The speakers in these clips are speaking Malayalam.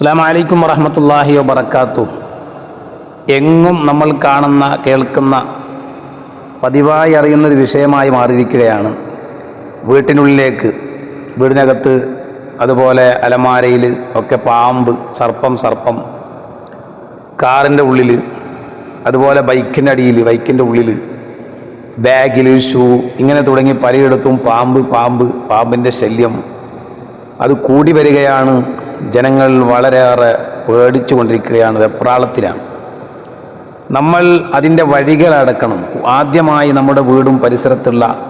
അസ്സാം വലൈക്കും വറഹമത്തല്ലാഹി വബർക്കാത്തു എങ്ങും നമ്മൾ കാണുന്ന കേൾക്കുന്ന പതിവായി അറിയുന്നൊരു വിഷയമായി മാറിയിരിക്കുകയാണ്. വീട്ടിനുള്ളിലേക്ക് വീടിനകത്ത് അതുപോലെ അലമാരയിൽ ഒക്കെ പാമ്പ് സർപ്പം സർപ്പം കാറിന്റെ ഉള്ളിൽ അതുപോലെ ബൈക്കിന്റെ അടിയിൽ ബൈക്കിന്റെ ഉള്ളിൽ ബാഗിൽ ഷൂ ഇങ്ങനെ തുടങ്ങി പലയിടത്തും പാമ്പ് പാമ്പ് പാമ്പിന്റെ ശല്യം അത് കൂടി വരികയാണ്. ജനങ്ങൾ വളരെയേറെ പേടിച്ചു കൊണ്ടിരിക്കുകയാണ് വെപ്രാളത്തിലാണ്. നമ്മൾ അതിന്റെ വഴികൾ അടക്കണം. ആദ്യമായി നമ്മുടെ വീടും പരിസരത്തുള്ള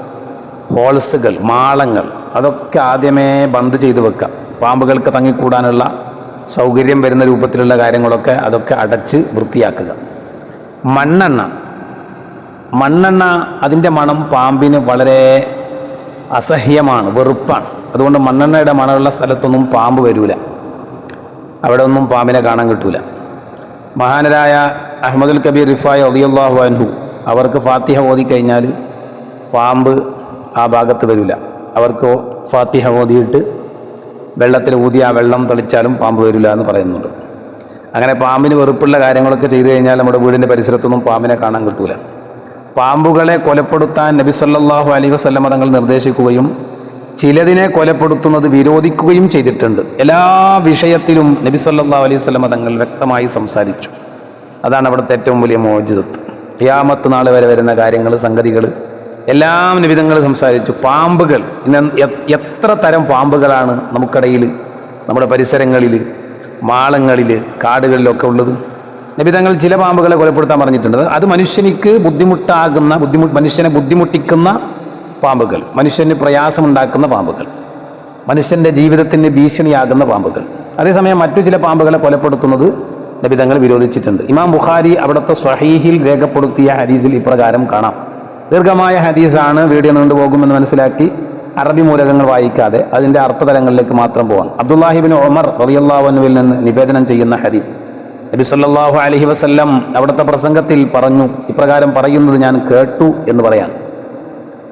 ഹോൾസുകൾ മാളങ്ങൾ അതൊക്കെ ആദ്യമേ ബന്ദ് ചെയ്ത് വെക്കാം പാമ്പുകൾക്ക് തങ്ങിക്കൂടാനുള്ള സൗകര്യം വരുന്ന രൂപത്തിലുള്ള കാര്യങ്ങളൊക്കെ അതൊക്കെ അടച്ച് വൃത്തിയാക്കുക. മണ്ണെണ്ണ. മണ്ണെണ്ണ അതിന്റെ മണം പാമ്പിന് വളരെ അസഹ്യമാണ് വെറുപ്പാണ്. അതുകൊണ്ട് മണ്ണെണ്ണയുടെ മണമുള്ള സ്ഥലത്തൊന്നും പാമ്പ് വരൂല. അവിടെ ഒന്നും പാമ്പിനെ കാണാൻ കിട്ടൂല. മഹാനരായ അഹമ്മദുൽ കബീർ റിഫായ് അലിയല്ലാഹു അൻഹു അവർക്ക് ഫാത്തിഹ ഓതിക്കഴിഞ്ഞാൽ പാമ്പ് ആ ഭാഗത്ത് വരില്ല അവർക്ക് ഫാത്തിഹ ഓതിയിട്ട് വെള്ളത്തിൽ ഊതി ആ വെള്ളം തളിച്ചാലും പാമ്പ് വരില്ല എന്ന് പറയുന്നുണ്ട്. അങ്ങനെ പാമ്പിന് വെറുപ്പുള്ള കാര്യങ്ങളൊക്കെ ചെയ്തു കഴിഞ്ഞാൽ നമ്മുടെ വീടിന്റെ പരിസരത്തൊന്നും പാമ്പിനെ കാണാൻ കിട്ടൂല. പാമ്പുകളെ കൊലപ്പെടുത്താൻ നബി സല്ലല്ലാഹു അലൈഹി വസല്ലമ തങ്ങൾ നിർദ്ദേശിക്കുകയും ചിലതിനെ കൊലപ്പെടുത്തുന്നത് വിരോധിക്കുകയും ചെയ്തിട്ടുണ്ട്. എല്ലാ വിഷയത്തിലും നബി സല്ലാ അലൈഹി സ്വലം തങ്ങൾ വ്യക്തമായി സംസാരിച്ചു. അതാണ് അവിടുത്തെ ഏറ്റവും വലിയ മോചിതത്വം. ക്യാമത്ത് നാൾ വരെ വരുന്ന കാര്യങ്ങൾ സംഗതികൾ എല്ലാം നിബിധങ്ങൾ സംസാരിച്ചു. പാമ്പുകൾ ഇന്ന് എത്ര തരം പാമ്പുകളാണ് നമുക്കിടയിൽ നമ്മുടെ പരിസരങ്ങളിൽ മാളങ്ങളിൽ കാടുകളിലൊക്കെ ഉള്ളത്? നിബിധങ്ങൾ ചില പാമ്പുകളെ കൊലപ്പെടുത്താൻ പറഞ്ഞിട്ടുണ്ട്. അത് മനുഷ്യനിക്ക് ബുദ്ധിമുട്ടാകുന്ന ബുദ്ധിമുട്ട് മനുഷ്യനെ ബുദ്ധിമുട്ടിക്കുന്ന പാമ്പുകൾ. മനുഷ്യന് പ്രയാസമുണ്ടാക്കുന്ന പാമ്പുകൾ. മനുഷ്യന്റെ ജീവിതത്തിന് ഭീഷണിയാകുന്ന പാമ്പുകൾ. അതേസമയം മറ്റു ചില പാമ്പുകളെ കൊലപ്പെടുത്തുന്നത് നബിതങ്ങൾ വിരോധിച്ചിട്ടുണ്ട്. ഇമാം ബുഖാരി അവിടുത്തെ സ്വഹീഹിൽ രേഖപ്പെടുത്തിയ ഹദീസിൽ ഇപ്രകാരം കാണാം. ദീർഘമായ ഹദീസാണ് വീഡിയോ നീണ്ടുപോകുമെന്ന് മനസ്സിലാക്കി അറബി മൂലകങ്ങൾ വായിക്കാതെ അതിന്റെ അർത്ഥതലങ്ങളിലേക്ക് മാത്രം പോകാം അബ്ദുല്ലാഹിബിൻ ഒമർ റളിയല്ലാഹുവിൽ നിന്ന് നിവേദനം ചെയ്യുന്ന ഹദീസ്. നബി സല്ലാഹു അലഹി വസ്ല്ലം അവിടുത്തെ പ്രസംഗത്തിൽ പറഞ്ഞു ഇപ്രകാരം പറയുന്നത് ഞാൻ കേട്ടു എന്ന് പറയാം.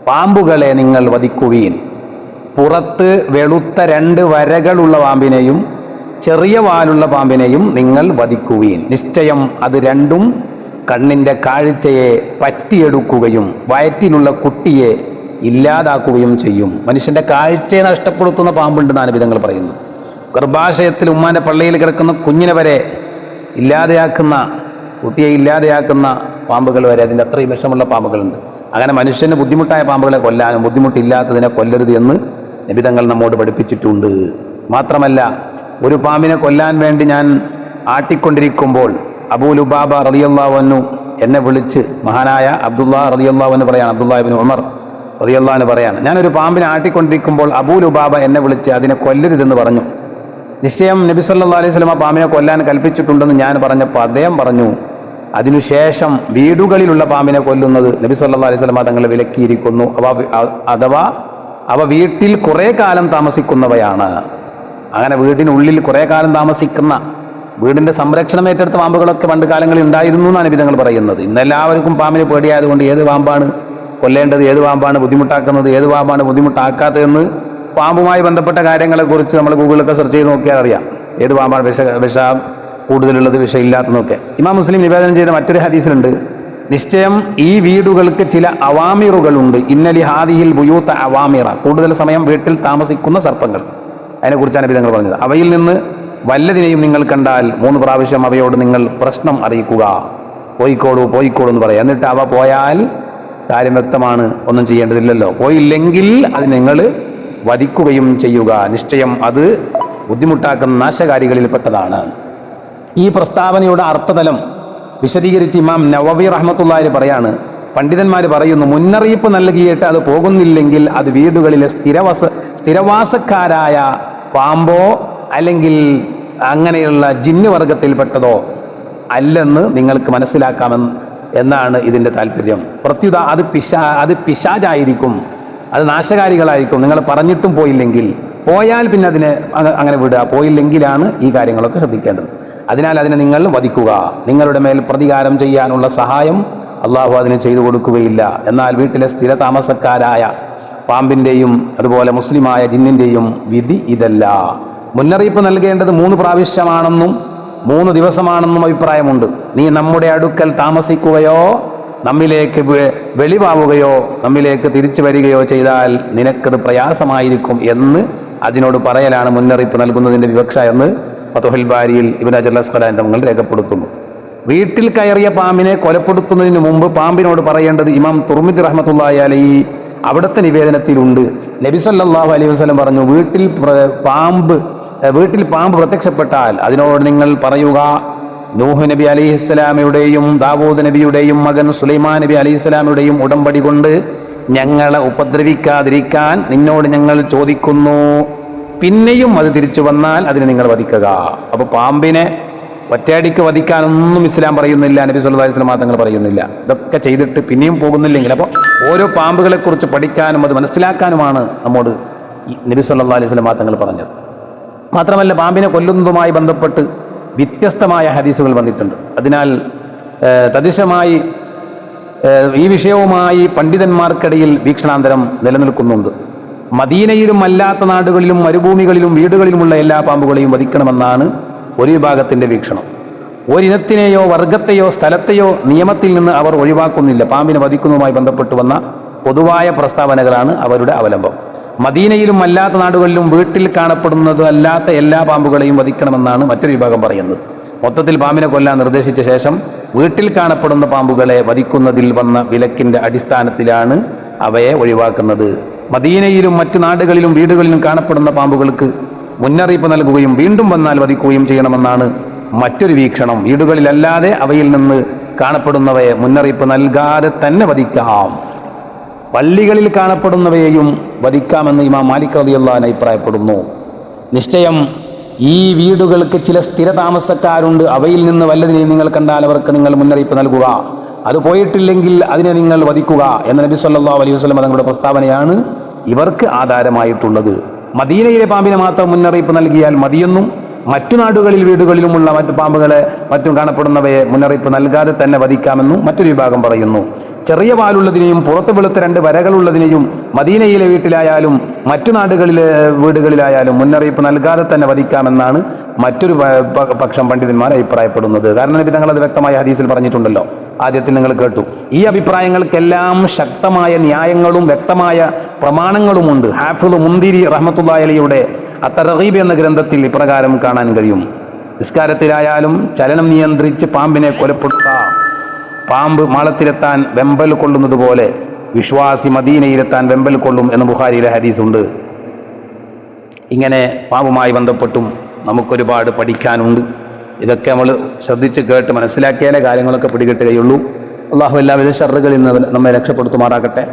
പാമ്പുകളെ നിങ്ങൾ വധിക്കുകയും പുറത്ത് വെളുത്ത രണ്ട് വരകളുള്ള പാമ്പിനെയും ചെറിയ വാലുള്ള പാമ്പിനെയും നിങ്ങൾ വധിക്കുകയും. നിശ്ചയം അത് രണ്ടും കണ്ണിന്റെ കാഴ്ചയെ പറ്റിയെടുക്കുകയും വയറ്റിലുള്ള കുട്ടിയെ ഇല്ലാതാക്കുകയും ചെയ്യും. മനുഷ്യന്റെ കാഴ്ചയെ നഷ്ടപ്പെടുത്തുന്ന പാമ്പുണ്ടെന്നാണ് വിധങ്ങൾ പറയുന്നത്. ഗർഭാശയത്തിൽ ഉമ്മാന്റെ പള്ളിയിൽ കിടക്കുന്ന കുഞ്ഞിനെ വരെ ഇല്ലാതെയാക്കുന്ന കുട്ടിയെ ഇല്ലാതെയാക്കുന്ന പാമ്പുകൾ വരെ അതിന്റെ അത്രയും വിഷമുള്ള പാമ്പുകളുണ്ട്. അങ്ങനെ മനുഷ്യന് ബുദ്ധിമുട്ടായ പാമ്പുകളെ കൊല്ലാനും ബുദ്ധിമുട്ടില്ലാത്തതിനെ കൊല്ലരുത് എന്ന് നിബിതങ്ങൾ നമ്മോട് പഠിപ്പിച്ചിട്ടുണ്ട്. മാത്രമല്ല ഒരു പാമ്പിനെ കൊല്ലാൻ വേണ്ടി ഞാൻ ആട്ടിക്കൊണ്ടിരിക്കുമ്പോൾ അബൂലുബാബ റളിയല്ലാവന്നു എന്നെ വിളിച്ച് മഹാനായ അബ്ദുള്ള റളിയല്ലാവെന്ന് പറയാണ് അബ്ദുല്ലാബിൻ ഉമർ റളിയല്ലാന്ന് പറയാണ് ഞാനൊരു പാമ്പിനെ ആട്ടിക്കൊണ്ടിരിക്കുമ്പോൾ അബൂലുബാബ എന്നെ വിളിച്ച് അതിനെ കൊല്ലരുതെന്ന് പറഞ്ഞു. നിശ്ചയം നബി സല്ലാ അലൈഹി ആ പാമ്പിനെ കൊല്ലാൻ കൽപ്പിച്ചിട്ടുണ്ടെന്ന് ഞാൻ പറഞ്ഞപ്പോൾ അദ്ദേഹം പറഞ്ഞു അതിനുശേഷം വീടുകളിലുള്ള പാമ്പിനെ കൊല്ലുന്നത് നബി സല്ലാ അലൈഹി സ്വലമ തങ്ങളെ വിലക്കിയിരിക്കുന്നു. അവ അഥവാ അവ വീട്ടിൽ കുറേ കാലം താമസിക്കുന്നവയാണ്. അങ്ങനെ വീടിനുള്ളിൽ കുറേ കാലം താമസിക്കുന്ന വീടിന്റെ സംരക്ഷണം ഏറ്റെടുത്ത പാമ്പുകളൊക്കെ പണ്ട് കാലങ്ങളിൽ ഉണ്ടായിരുന്നു എന്നാണ് വിധങ്ങൾ പറയുന്നത്. ഇന്നെല്ലാവർക്കും പാമ്പിനെ പേടിയായതുകൊണ്ട് ഏത് പാമ്പാണ് കൊല്ലേണ്ടത് ഏത് പാമ്പാണ് ബുദ്ധിമുട്ടാക്കുന്നത് ഏത് പാമ്പാണ് ബുദ്ധിമുട്ടാക്കാത്തതെന്ന് പാമ്പുമായി ബന്ധപ്പെട്ട കാര്യങ്ങളെക്കുറിച്ച് നമ്മൾ ഗൂഗിളിലൊക്കെ സെർച്ച് ചെയ്ത് നോക്കിയാൽ അറിയാം. ഏത് പാമ്പാണ് വിഷ വിഷ കൂടുതലുള്ളത് വിഷയമില്ലാത്തതൊക്കെ. ഇമാം മുസ്ലിം നിവേദനം ചെയ്ത മറ്റൊരു ഹദീസിലുണ്ട് നിശ്ചയം ഈ വീടുകൾക്ക് ചില അവാമിറുകളുണ്ട്. ഇന്നലി ഹാദിയിൽ ബുയൂത്ത അവാമിറ. കൂടുതൽ സമയം വീട്ടിൽ താമസിക്കുന്ന സർപ്പങ്ങൾ. അതിനെക്കുറിച്ചാണ് വിധങ്ങൾ പറഞ്ഞത്. അവയിൽ നിന്ന് വല്ലതിനെയും നിങ്ങൾ കണ്ടാൽ മൂന്ന് പ്രാവശ്യം അവയോട് നിങ്ങൾ പ്രശ്നം അറിയിക്കുക. പോയിക്കോളൂ പോയിക്കോളൂ എന്ന് പറയാം. എന്നിട്ട് അവ പോയാൽ കാര്യം വ്യക്തമാണ് ഒന്നും ചെയ്യേണ്ടതില്ലല്ലോ. പോയില്ലെങ്കിൽ അത് നിങ്ങൾ വധിക്കുകയും ചെയ്യുക. നിശ്ചയം അത് ബുദ്ധിമുട്ടാക്കുന്ന നാശകാരികളിൽപ്പെട്ടതാണ്. ഈ പ്രസ്താവനയുടെ അർത്ഥതലം വിശദീകരിച്ച് ഇമാം നവവി റഹ്മത്തുള്ളാഹി പറയാണ്. പണ്ഡിതന്മാർ പറയുന്നു മുന്നറിയിപ്പ് നൽകിയിട്ട് അത് പോകുന്നില്ലെങ്കിൽ അത് വീടുകളിലെ സ്ഥിരവാസ സ്ഥിരവാസക്കാരായ പാമ്പോ അല്ലെങ്കിൽ അങ്ങനെയുള്ള ജിന്ന് വർഗത്തിൽപ്പെട്ടതോ അല്ലെന്ന് നിങ്ങൾക്ക് മനസ്സിലാക്കാമെന്ന് എന്നാണ് ഇതിന്റെ താല്പര്യം. പ്രത്യുത അത് പിശാ അത് പിശാജായിരിക്കും അത് നാശകാരികളായിരിക്കും. നിങ്ങൾ പറഞ്ഞിട്ടും പോയില്ലെങ്കിൽ പോയാൽ പിന്നെ അതിനെ അങ്ങ- അങ്ങനെ വിടുക. പോയില്ലെങ്കിലാണ് ഈ കാര്യങ്ങളൊക്കെ ശ്രദ്ധിക്കേണ്ടത്. അതിനാൽ അതിനെ നിങ്ങൾ വധിക്കുക. നിങ്ങളുടെ മേൽ പ്രതികാരം ചെയ്യാനുള്ള സഹായം അള്ളാഹു അതിന് ചെയ്തു കൊടുക്കുകയില്ല. എന്നാൽ വീട്ടിലെ സ്ഥിര താമസക്കാരായ പാമ്പിന്റെയും അതുപോലെ മുസ്ലിമായ ജിന്നിന്റെയും വിധി ഇതല്ല. മുന്നറിയിപ്പ് നൽകേണ്ടത് മൂന്ന് പ്രാവശ്യമാണെന്നും മൂന്ന് ദിവസമാണെന്നും അഭിപ്രായമുണ്ട്. നീ നമ്മുടെ അടുക്കൽ താമസിക്കുകയോ നമ്മിലേക്ക് വെളിവാവുകയോ നമ്മിലേക്ക് തിരിച്ചു വരികയോ ചെയ്താൽ നിനക്കത് പ്രയാസമായിരിക്കും എന്ന് അതിനോട് പറയലാണ് മുന്നറിയിപ്പ് നൽകുന്നതിന്റെ വിവക്ഷ എന്ന് ഫതുഹുൽ ബാരിയിൽ ഇബിൻ അജൽ അസ്ഖലാൻ തങ്ങൾ രേഖപ്പെടുത്തുന്നു. വീട്ടിൽ കയറിയ പാമ്പിനെ കൊലപ്പെടുത്തുന്നതിന് മുമ്പ് പാമ്പിനോട് പറയേണ്ടത് ഇമാം തുർമിദ് റഹ്മത്തുള്ളാഹി അലൈഹി അവിടുത്തെ നിവേദനത്തിലുണ്ട്. നബി സല്ലല്ലാഹു അലൈഹി വസ്ലം പറഞ്ഞു വീട്ടിൽ പാമ്പ് വീട്ടിൽ പാമ്പ് പ്രത്യക്ഷപ്പെട്ടാൽ അതിനോട് നിങ്ങൾ പറയുക നൂഹ് നബി അലൈഹിസ്സലാമയുടെയും ദാവൂദ് നബിയുടെയും മകൻ സുലൈമാൻ നബി അലൈഹിസ്സലാമയുടെയും ഉടമ്പടി കൊണ്ട് ഞങ്ങളെ ഉപദ്രവിക്കാതിരിക്കാൻ നിന്നോട് ഞങ്ങൾ ചോദിക്കുന്നു. പിന്നെയും അത് തിരിച്ചു വന്നാൽ അതിനെ നിങ്ങൾ വധിക്കുക. അപ്പോൾ പാമ്പിനെ ഒറ്റയടിക്ക് വധിക്കാനൊന്നും ഇസ്ലാം പറയുന്നില്ല നബി സുല്ലാ വസല്ലം തങ്ങൾ പറയുന്നില്ല. ഇതൊക്കെ ചെയ്തിട്ട് പിന്നെയും പോകുന്നില്ലെങ്കിൽ അപ്പോൾ ഓരോ പാമ്പുകളെ കുറിച്ച് പഠിക്കാനും അത് മനസ്സിലാക്കാനുമാണ് നമ്മോട് നബി സുല്ലാ അലൈഹി വസല്ലം തങ്ങൾ പറഞ്ഞത്. മാത്രമല്ല പാമ്പിനെ കൊല്ലുന്നതുമായി ബന്ധപ്പെട്ട് വ്യത്യസ്തമായ ഹദീസുകൾ വന്നിട്ടുണ്ട്. അതിനാൽ തദ്ദേശമായി ഈ വിഷയവുമായി പണ്ഡിതന്മാർക്കിടയിൽ വീക്ഷണാന്തരം നിലനിൽക്കുന്നുണ്ട്. മദീനയിലും അല്ലാത്ത നാടുകളിലും മരുഭൂമികളിലും വീടുകളിലുമുള്ള എല്ലാ പാമ്പുകളെയും വധിക്കണമെന്നാണ് ഒരു വിഭാഗത്തിന്റെ വീക്ഷണം. ഒരിനത്തിനെയോ വർഗത്തെയോ സ്ഥലത്തെയോ നിയമത്തിൽ നിന്ന് അവർ ഒഴിവാക്കുന്നില്ല. പാമ്പിനെ വധിക്കുന്നതുമായി ബന്ധപ്പെട്ട് വന്ന പൊതുവായ പ്രസ്താവനകളാണ് അവരുടെ അവലംബം. മദീനയിലും അല്ലാത്ത നാടുകളിലും വീട്ടിൽ കാണപ്പെടുന്നതല്ലാത്ത എല്ലാ പാമ്പുകളെയും വധിക്കണമെന്നാണ് മറ്റൊരു വിഭാഗം പറയുന്നത്. മൊത്തത്തിൽ പാമ്പിനെ കൊല്ലാൻ നിർദ്ദേശിച്ച ശേഷം വീട്ടിൽ കാണപ്പെടുന്ന പാമ്പുകളെ വധിക്കുന്നതിൽ വന്ന വിലക്കിന്റെ അടിസ്ഥാനത്തിലാണ് അവയെ ഒഴിവാക്കുന്നത്. മദീനയിലും മറ്റു നാടുകളിലും വീടുകളിലും കാണപ്പെടുന്ന പാമ്പുകൾക്ക് മുന്നറിയിപ്പ് നൽകുകയും വീണ്ടും വന്നാൽ വധിക്കുകയും ചെയ്യണമെന്നാണ് മറ്റൊരു വീക്ഷണം. വീടുകളിലല്ലാതെ അവയിൽ നിന്ന് കാണപ്പെടുന്നവയെ മുന്നറിയിപ്പ് നൽകാതെ തന്നെ വധിക്കാം. പള്ളികളിൽ കാണപ്പെടുന്നവയെയും വധിക്കാമെന്ന് ഇമാം മാലിക് റതിയുള്ള അഭിപ്രായപ്പെടുന്നു. നിശ്ചയം ഈ വീടുകൾക്ക് ചില സ്ഥിര താമസക്കാരുണ്ട് അവയിൽ നിന്ന് വല്ലതിനെയും നിങ്ങൾ കണ്ടാൽ അവർക്ക് നിങ്ങൾ മുന്നറിയിപ്പ് നൽകുക. അത് പോയിട്ടില്ലെങ്കിൽ അതിനെ നിങ്ങൾ വധിക്കുക എന്ന നബി സല്ലാ അലൈഹി വസ്ലം തങ്ങളുടെ പ്രസ്താവനയാണ് ഇവർക്ക് ആധാരമായിട്ടുള്ളത്. മദീനയിലെ പാമ്പിനെ മാത്രം മുന്നറിയിപ്പ് നൽകിയാൽ മതിയെന്നും മറ്റു നാടുകളിൽ വീടുകളിലുമുള്ള മറ്റു പാമ്പുകളെ മറ്റും കാണപ്പെടുന്നവയെ മുന്നറിയിപ്പ് നൽകാതെ തന്നെ വധിക്കാമെന്നും മറ്റൊരു വിഭാഗം പറയുന്നു. ചെറിയ പാലുള്ളതിനെയും പുറത്ത് വെളുത്ത രണ്ട് വരകളുള്ളതിനെയും മദീനയിലെ വീട്ടിലായാലും മറ്റു നാടുകളിലെ വീടുകളിലായാലും മുന്നറിയിപ്പ് നൽകാതെ തന്നെ വധിക്കാമെന്നാണ് മറ്റൊരു പക്ഷം പണ്ഡിതന്മാർ അഭിപ്രായപ്പെടുന്നത്. കാരണം നബി തങ്ങൾ അത് വ്യക്തമായ ഹദീസിൽ പറഞ്ഞിട്ടുണ്ടല്ലോ. ആദ്യത്തിൽ നിങ്ങൾ കേട്ടു. ഈ അഭിപ്രായങ്ങൾക്കെല്ലാം ശക്തമായ ന്യായങ്ങളും വ്യക്തമായ പ്രമാണങ്ങളുമുണ്ട്. ഹാഫിദ് മുന്തിരി റഹ്മത്തുള്ളാഹി അലിയുടെ അത്തറീബ് എന്ന ഗ്രന്ഥത്തിൽ ഇപ്രകാരം കാണാൻ കഴിയും. നിസ്കാരത്തിലായാലും ചലനം നിയന്ത്രിച്ച് പാമ്പിനെ കൊലപ്പെടുത്താം. പാമ്പ് മാളത്തിലെത്താൻ വെമ്പൽ കൊള്ളുന്നത് പോലെ വിശ്വാസി മദീനയിലെത്താൻ വെമ്പൽ കൊള്ളും എന്ന് ബുഹാരിയിലെ ഹദീസുണ്ട്. ഇങ്ങനെ പാമ്പുമായി ബന്ധപ്പെട്ടും നമുക്കൊരുപാട് പഠിക്കാനുണ്ട്. ഇതൊക്കെ നമ്മൾ ശ്രദ്ധിച്ച് കേട്ട് മനസ്സിലാക്കിയാലേ കാര്യങ്ങളൊക്കെ പിടികിട്ടുകയുള്ളൂ. അള്ളാഹു എല്ലാവിധ ഷറുകളിൽ നിന്ന് നമ്മെ രക്ഷപ്പെടുത്തുമാറാകട്ടെ.